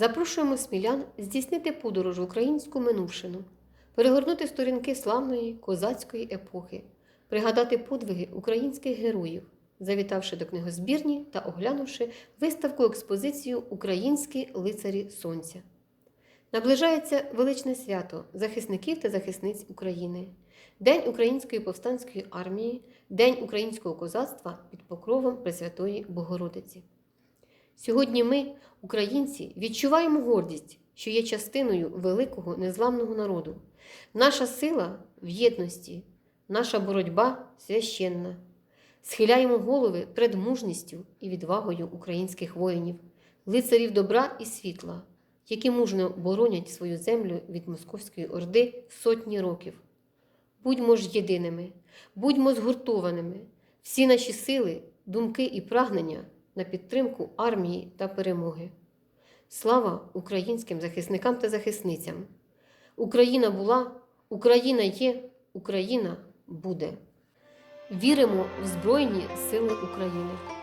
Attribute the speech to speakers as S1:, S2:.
S1: Запрошуємо смілян здійснити подорож в українську минувшину, перегорнути сторінки славної козацької епохи, пригадати подвиги українських героїв, завітавши до книгозбірні та оглянувши виставку експозицію Українські лицарі Сонця. Наближається величне свято захисників та захисниць України, День Української повстанської армії, День українського козацтва під покровом Пресвятої Богородиці. Сьогодні ми, українці, відчуваємо гордість, що є частиною великого незламного народу. Наша сила в єдності, наша боротьба священна. Схиляємо голови перед мужністю і відвагою українських воїнів, лицарів добра і світла, які мужно боронять свою землю від московської орди сотні років. Будьмо ж єдиними, будьмо згуртованими, всі наші сили, думки і прагнення на підтримку армії та перемоги. Слава українським захисникам та захисницям! Україна була, Україна є, Україна буде. Віримо в Збройні Сили України.